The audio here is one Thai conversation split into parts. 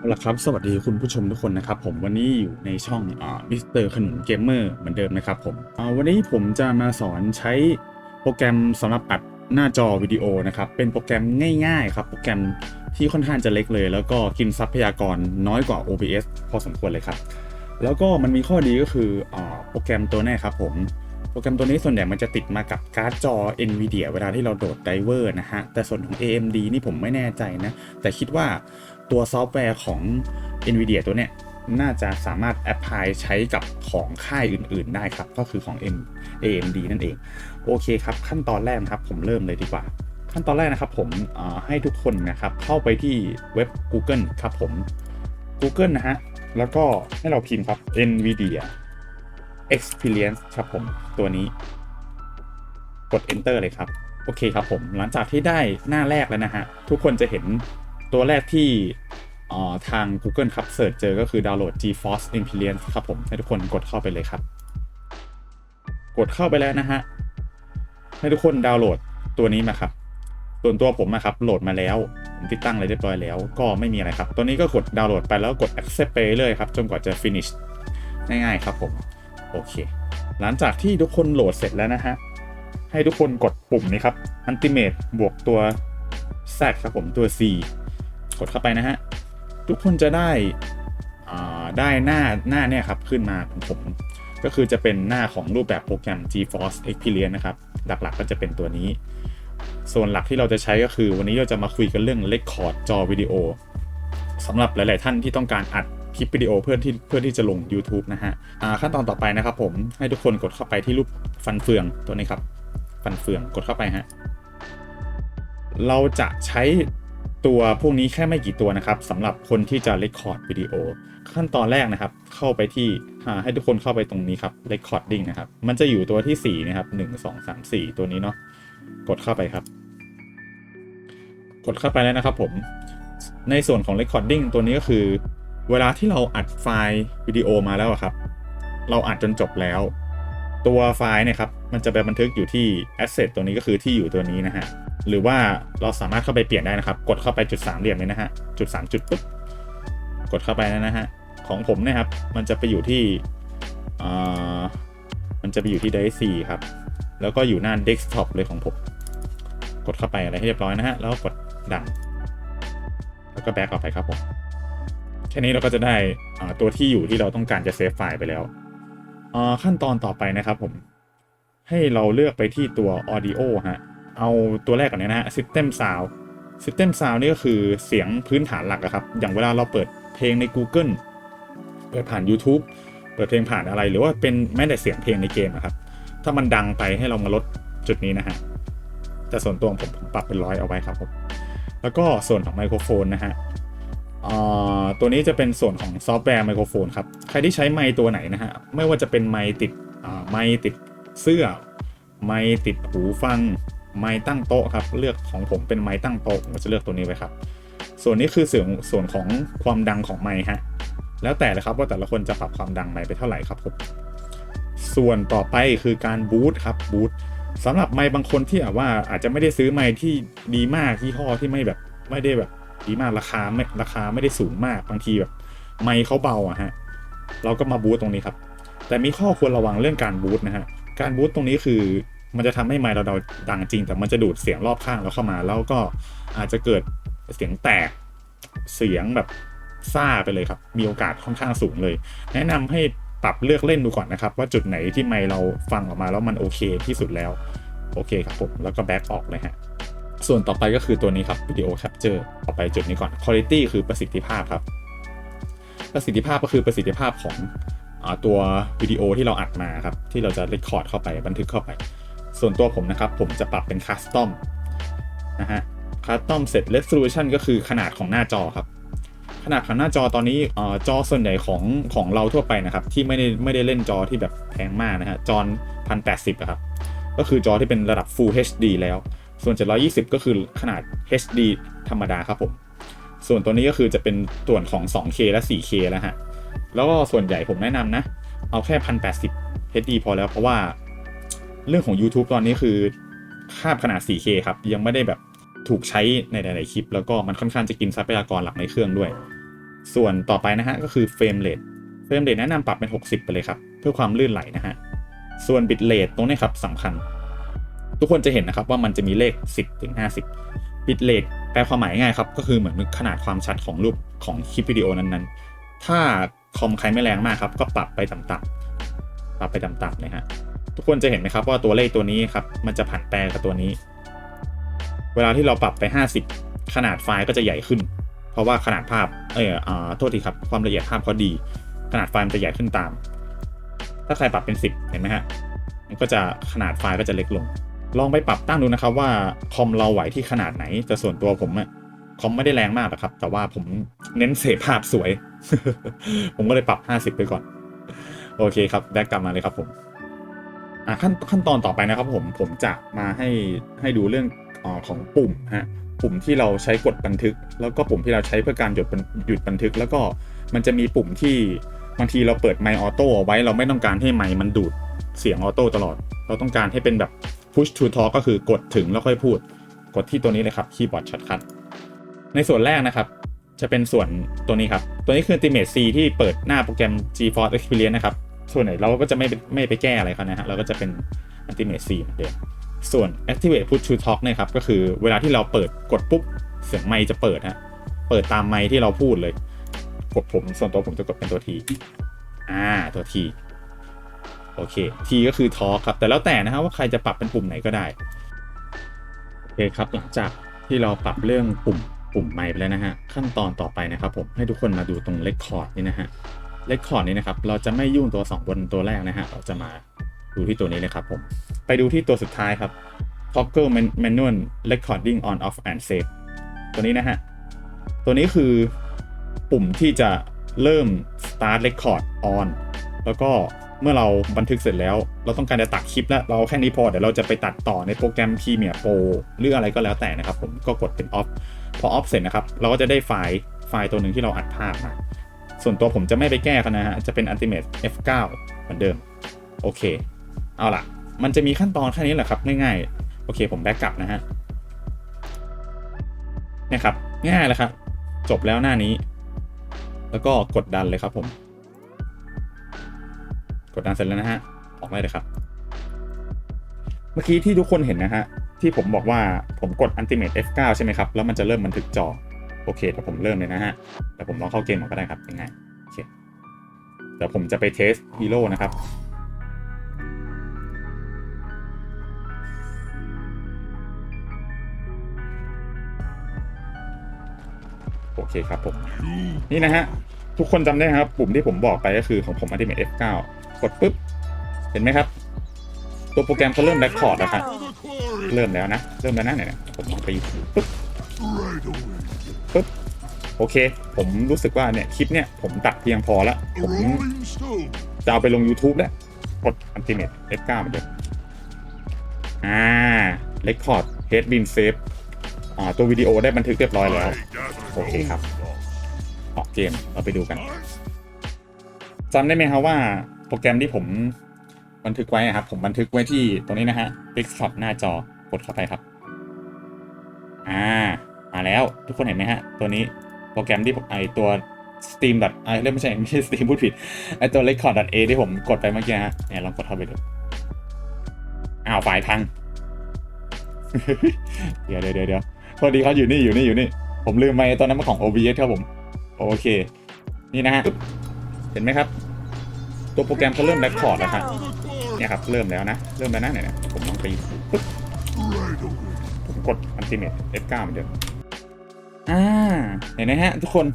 เอาละครับ สวัสดีคุณผู้ชมทุกคนนะครับ ผมวันนี้อยู่ในช่องมิสเตอร์ขนุนเกมเมอร์เหมือนเดิมนะครับผมวันนี้ผมจะมาสอนใช้โปรแกรมสำหรับอัดหน้าจอวิดีโอนะครับ เป็นโปรแกรมง่ายๆครับ โปรแกรมที่ค่อนข้างจะเล็กเลย แล้วก็กินทรัพยากรน้อยกว่า OBS พอสมควรเลยครับ แล้วก็มันมีข้อดีก็คืออโปรแกรมตัวนี้ครับผมโปรแกรมตัวนี้ส่วนใหญ่มันจะติดมากับการ์ดจอ NVIDIA เวลาที่เราโดดไดเวอร์นะฮะ แต่ส่วนของ AMD นี่ผมไม่แน่ใจนะ แต่คิดว่า ตัวซอฟต์แวร์ของ NVIDIA ตัวเนี้ยน่าจะสามารถแอพพลายใช้กับของค่ายอื่นๆ ได้ครับ ก็คือของ AMD นั่นเอง โอเคครับ ขั้นตอนแรกนะครับผมเริ่มเลยดีกว่า ขั้นตอนแรกนะครับผมให้ทุกคนนะครับเข้าไปที่เว็บ Google ครับผม Google นะฮะ แล้วก็ให้เราพิมพ์ครับ NVIDIA Experience ครับผมตัวนี้ กด Enter เลยครับ โอเคครับผม หลังจากที่ได้หน้าแรกแล้วนะฮะ ทุกคนจะเห็นตัวแรกที่ ทาง Google ครับเสิร์ชเจอก็คือดาวน์โหลด GeForce Experience ครับผม ให้ทุกคนกดเข้าไปเลยครับ กดเข้าไปแล้วนะฮะ ให้ทุกคนดาวน์โหลดตัวนี้มาครับ ส่วนตัวผมนะครับโหลดมาแล้ว ผมติดตั้งอะไรเรียบร้อยแล้ว ก็ไม่มีอะไรครับ ตัวนี้ก็กดดาวน์โหลดไปแล้วกด accept ไปเลยครับ จนกว่าจะ finish ง่ายๆครับผม โอเค หลังจากที่ทุกคนโหลดเสร็จแล้วนะฮะ ให้ทุกคนกดปุ่มนี้ครับ Ultimate บวกตัว Z ครับผมตัว C กดเข้าไปนะฮะ ทุกคนจะได้ได้หน้าหน้าเนี่ยครับขึ้นมาของผม ก็คือจะเป็นหน้าของรูปแบบโปรแกรม GeForce Experience นะครับ หลักๆก็จะเป็นตัวนี้ ส่วนหลักที่เราจะใช้ก็คือ วันนี้เราจะมาคุยกันเรื่อง Record จอวิดีโอสำหรับหลาย ๆ ท่านที่ต้องการอัดคลิปวิดีโอเพื่อที่เพื่อที่จะลง YouTube นะฮะขั้นตอนต่อไปนะครับผมให้ทุกคนกดเข้าไปที่รูปฟันเฟืองตัวนี้ครับ ฟันเฟืองกดเข้าไปฮะเราจะใช้ ตัวพวกนี้แค่ไม่กี่ตัวนะครับสำหรับคนที่จะเ e คคอร์ดวิดีโอขั้นตอนแรกนะครับ เข้าไปที่ให้ทุกคนเข้าไปตรงนี้ครับ recording นะครับ มันจะอยู่ตัวที่ 4 นะครับ 1 2 3 4 ตัวนี้เนาะกดเข้าไปครับ กดเข้าไปแล้วนะครับผม ในส่วนของ recording ตัวนี้ก็คือ เวลาที่เราอัดไฟล์วิดีโอมาแล้วครับ เราอัดจนจบแล้ว ตัวไฟล์เนี่ยครับมันจะไปบันทึกอยู่ที่ asset ตัวนี้ก็คือที่อยู่ตัวนี้นะฮะ หรือว่าเราสามารถเข้าไปเปลี่ยนได้นะครับ กดเข้าไปจุดสามเหลี่ยมเลยนะฮะ จุดสามจุดปุ๊บ กดเข้าไปแล้วนะฮะ ของผมเนะครับ มันจะไปอยู่ที่อ่ามันจะไปอยู่ที่ drive C ครับ แล้วก็อยู่หน้า desktop เลยของผม กดเข้าไปอะไรให้เรียบร้อยนะฮะ แล้วกดดันแล้วก็แบ็กออกไปครับผม แค่นี้เราก็จะได้ตัวที่อยู่ที่เราต้องการจะเซฟไฟล์ไปแล้ว ขั้นตอนต่อไปนะครับผม ให้เราเลือกไปที่ตัว audio ฮะ เอาตัวแรกก่อนเนยนะฮะ system sound system sound นี่ก็คือเสียงพื้นฐานหลักอะครับ อย่างเวลาเราเปิดเพลงใน Google เปิดผ่าน YouTube เปิดเพลงผ่านอะไรหรือว่าเป็นแม้แต่เสียงเพลงในเกมอะครับ ถ้ามันดังไปให้เรามาลดจุดนี้นะฮะแต่ส่วนตัวผมผมปรับเป็นร้อยเอาไว้ครับผมแล้วก็ส่วนของไมโครโฟนนะฮะตัวนี้จะเป็นส่วนของซอฟต์แวร์ไมโครโฟนครับ ใครที่ใช้ไมค์ตัวไหนนะฮะ ไม่ว่าจะเป็นไมค์ติดไมค์ติดเสื้อ ไมค์ติดหูฟัง ไมค์ตั้งโต๊ะครับ เลือกของผมเป็นไมค์ตั้งโต๊ะผมจะเลือกตัวนี้ไว้ครับ ส่วนนี้คือส่วนส่วนของความดังของไมค์ฮะ แล้วแต่เลยครับว่าแต่ละคนจะปรับความดังไมค์ไปเท่าไหร่ครับผม ส่วนต่อไปคือการบูตครับบูตสำหรับไมค์บางคนที่แบบว่าอาจจะไม่ได้ซื้อไมค์ที่ดีมากที่ห้อที่ไม่แบบไม่ได้แบบดีมากราคาไม่ราคาไม่ได้สูงมากบางทีแบบ ไมค์เขาเบาอะฮะเราก็มาบูตตรงนี้ครับ แต่มีข้อควรระวังเรื่องการบูตนะฮะการบูตตรงนี้คือ มันจะทำให้ไมค์เราดังจริง แต่มันจะดูดเสียงรอบข้างเราเข้ามา แล้วก็อาจจะเกิดเสียงแตกเสียงแบบซ่าไปเลยครับ มีโอกาสค่อนข้างสูงเลย แนะนำให้ปรับเลือกเล่นดูก่อนนะครับ ว่าจุดไหนที่ไมค์เราฟังออกมาแล้วมันโอเคที่สุดแล้ว โอเคครับผม แล้วก็แบ็กออกเลยฮะส่วนต่อไปก็คือตัวนี้ครับวิดีโอแคปเจอร์ต่อไปจุดนี้ก่อน Quality คือประสิทธิภาพครับ ประสิทธิภาพก็คือประสิทธิภาพของอตัววิดีโอที่เราอัดมาครับ ที่เราจะเรคคอร์ดเข้าไปบันทึกเข้าไป ส่วนตัวผมนะครับ ผมจะปรับเป็นคัสตอมนะฮะคัสตอมเสร็จ resolution ก็คือขนาดของหน้าจอครับ ขนาดของหน้าจอตอนนี้อจอส่วนใหญ่ของของเราทั่วไปนะครับ ที่ไม่ได้ไม่ได้เล่นจอที่แบบแพงมากนะฮะจอพันแปดสิบครับ ก็คือจอที่เป็นระดับ Full HD แล้ว ส่วน 720 ก็คือขนาด HD ธรรมดาครับผม ส่วนตัวนี้ก็คือจะเป็นส่วนของ 2K และ 4K แล้วฮะแล้วก็ส่วนใหญ่ผมแนะนำนะ เอาแค่ 1080 HD พอแล้วเพราะว่า เรื่องของ YouTube ตอนนี้คือภาพขนาด 4K ครับ ยังไม่ได้แบบถูกใช้ในหลาย ๆ คลิป แล้วก็มันค่อนข้างจะกินทรัพยากรหลักในเครื่องด้วย ส่วนต่อไปนะฮะก็คือเฟรมเรทเฟรมเรทแนะนำปรับเป็น 60 ไปเลยครับ เพื่อความลื่นไหลนะฮะ ส่วนบิตเรทตรงนี้ครับสำคัญ ทุกคนจะเห็นนะครับว่ามันจะมีเลข 10 ถึง 50บิตเรทแปลความหมายง่ายครับ ก็คือเหมือนขนาดความชัดของรูปของคลิปวิดีโอนั้น ๆ ถ้าคอมใครไม่แรงมากครับ ก็ปรับไปต่ำๆปรับไปต่ำๆเลยฮะ ทุกคนจะเห็นไหมครับว่าตัวเลขตัวนี้ครับมันจะผันแปรกับตัวนี้ เวลาที่เราปรับไป 50 ขนาดไฟล์ก็จะใหญ่ขึ้น เพราะว่าขนาดภาพเอออ่าโทษทีครับความละเอียดภาพเขาดี ขนาดไฟล์มันจะใหญ่ขึ้นตาม ถ้าใครปรับเป็น 10 เห็นไหมฮะมันก็จะขนาดไฟล์ก็จะเล็กลง ลองไปปรับตั้งดูนะครับว่าคอมเราไหวที่ขนาดไหนแต่ส่วนตัวผมอะคอมไม่ได้แรงมากหรอกครับ แต่ว่าผมเน้นเสพภาพสวย ผมก็เลยปรับ 50 ไปก่อน โอเคครับ แบ็กกลับมาเลยครับผม อะขั้นขั้นตอนต่อไปนะครับผมผมจะมาให้ให้ดูเรื่องอของปุ่มฮะปุ่มที่เราใช้กดบันทึก แล้วก็ปุ่มที่เราใช้เพื่อการหยุดหยุดบันทึก แล้วก็มันจะมีปุ่มที่บางทีเราเปิดไมค์ออโต้เอาไว้เราไม่ต้องการให้ไมค์มันดูดเสียงออโต้ตลอด เราต้องการให้เป็นแบบ push to talk ก็คือกดถึงแล้วค่อยพูด กดที่ตัวนี้เลยครับคีย์บอร์ดช็อตคัทในส่วนแรกนะครับ จะเป็นส่วนตัวนี้ครับ ตัวนี้คือ Ultimate C ที่เปิดหน้าโปรแกรม GeForce Experience นะครับ ส่วนไหนเราก็จะไม่ไม่ไปแก้อะไรเขานะฮะเราก็จะเป็น Ultimate C เหมือนเดิมส่วน Activate Push to Talk นะครับก็คือเวลาที่เราเปิดกดปุ๊บ เสียงไมค์จะเปิดฮะเปิดตามไมค์ที่เราพูดเลย กดผมส่วนตัวผมจะกดเป็นตัว T อ่าตัว T โอเค T ก็คือ Talk ครับ แต่แล้วแต่นะฮะว่าใครจะปรับเป็นปุ่มไหนก็ได้โอเคครับหลังจากที่เราปรับเรื่องปุ่มปุ่มไมค์ไปแล้วนะฮะขั้นตอนต่อไปนะครับผมให้ทุกคนมาดูตรง Record นี่นะฮะ เลคคอร์ดนี้นะครับ เราจะไม่ยุ่งตัว 2 บนตัวแรกนะฮะ เราจะมาดูที่ตัวนี้เลยครับผม ไปดูที่ตัวสุดท้ายครับ Toggle Man- Manual Recording On Off and Save ตัวนี้นะฮะ ตัวนี้คือปุ่มที่จะเริ่ม Start Record On แล้วก็เมื่อเราบันทึกเสร็จแล้ว เราต้องการจะตัดคลิปแล้วเราแค่นี้พอ เดี๋ยวเราจะไปตัดต่อในโปรแกรม Premiere Pro หรืออะไรก็แล้วแต่นะครับ ผมก็กดเป็น Off พอ Off เสร็จนะครับ เราก็จะได้ไฟล์ไฟล์ตัวหนึ่งที่เราอัดภาพมา ส่วนตัวผมจะไม่ไปแก้เขานะฮะ จะเป็น Ultimate F9 เหมือนเดิม โอเค เอาล่ะ มันจะมีขั้นตอนแค่นี้แหละครับ ง่ายๆ โอเค ผมแบ็กกลับนะฮะเนี่ยครับ ง่ายๆเลยครับ จบแล้วหน้านี้ แล้วก็กดดันเลยครับผม กดดันเสร็จแล้วนะฮะ ออกได้เลยครับ เมื่อกี้ที่ทุกคนเห็นนะฮะ ที่ผมบอกว่าผมกด Ultimate F9 ใช่ไหมครับ แล้วมันจะเริ่มบันทึกจอ โอเคเดี๋ยวผมเริ่มเลยนะฮะ แต่ผมลองเข้าเกมก่อนก็ได้ครับง่ายๆโอเคเดี๋ยวผมจะไปเทสฮีโร่นะครับโอเคครับผมนี่นะฮะ ทุกคนจำได้ครับ ปุ่มที่ผมบอกไปก็คือของผม Ultimate F9 กดปุ๊บ เห็นไหมครับ ตัวโปรแกรมเขาเริ่มแรคคอร์ดแล้วครับเริ่มแล้วนะ เริ่มแล้วนะเนี่ยผมลองไปปุ๊บปุ๊บ โอเค ผมรู้สึกว่าเนี่ยคลิปเนี่ยผมตัดเพียงพอแล้วผมจะเอาไปลง YouTube แล้ว กด Ultimate F9 เหมือนเดิมอ่า Record Head Bin Save อ่าตัววิดีโอได้บันทึกเรียบร้อยแล้ว โอเคครับออกเกมเราไปดูกันจำได้ไหมครับว่าโปรแกรมที่ผมบันทึกไว้ครับ ผมบันทึกไว้ที่ตรงนี้นะฮะ Big Shot หน้าจอกดเข้าไปครับ อ่า มาแล้วทุกคนเห็นไหมฮะ ตัวนี้ รแกรมที่ผมไอตัว Steam ดไอเรียกไม่ใช่ไม่ใช่ Steam พูดผิด ไอตัว Record A ที่ผมกดไปเมื่อกี้ฮะเนี่ยลองกดเข้าไปดูอ้าวไฟล์พัง เดี๋ยวเดี๋ยวเดี๋ยวพอดีเขาอยู่นี่อยู่นี่อยู่นี่ ผมลืมไปตอนนั้นมันของ OBS ครับผม โอเค นี่นะฮะ เห็นไหมครับ ตัวโปรแกรมเขาเริ่ม Record แล้วครับเนี่ยครับเริ่มแล้วนะ เริ่มแล้วนะเนี่ยผมลองไปปึ๊บผมกด Ultimate F9 เหมือนเดิม อ่าเห็นไหมฮะทุกคน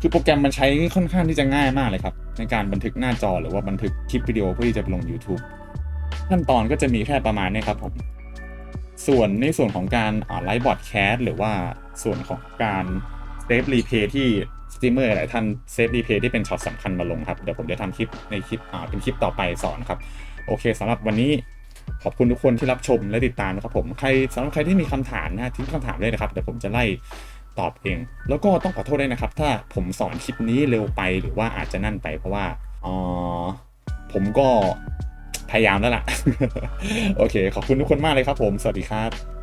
คือโปรแกรมมันใช้ค่อนข้างที่จะง่ายมากเลยครับ ในการบันทึกหน้าจอหรือว่าบันทึกคลิปวิดีโอเพื่อที่จะไปลง YouTube ขั้นตอนก็จะมีแค่ประมาณนี้ครับผม ส่วนในส่วนของการไลฟ์บอร์ดแคสหรือว่าส่วนของการเซฟรีเพย์ที่สตรีมเมอร์หลายท่านเซฟรีเพย์ที่เป็นช็อตสำคัญมาลงครับ เดี๋ยวผมจะทำคลิปในคลิปอ่าเป็นคลิปต่อไปสอนครับ โอเคสำหรับวันนี้ขอบคุณทุกคนที่รับชมและติดตามนะครับผมใครสำหรับใครที่มีคำถามนะทิ้งคำถามเลยนะครับเดี๋ยวผมจะไล่ ตอบเอง แล้วก็ต้องขอโทษด้วยนะครับ ถ้าผมสอนคลิปนี้เร็วไปหรือว่าอาจจะนั่นไปเพราะว่าอ๋อผมก็พยายามแล้วล่ะ โอเค ขอบคุณทุกคนมากเลยครับผม สวัสดีครับ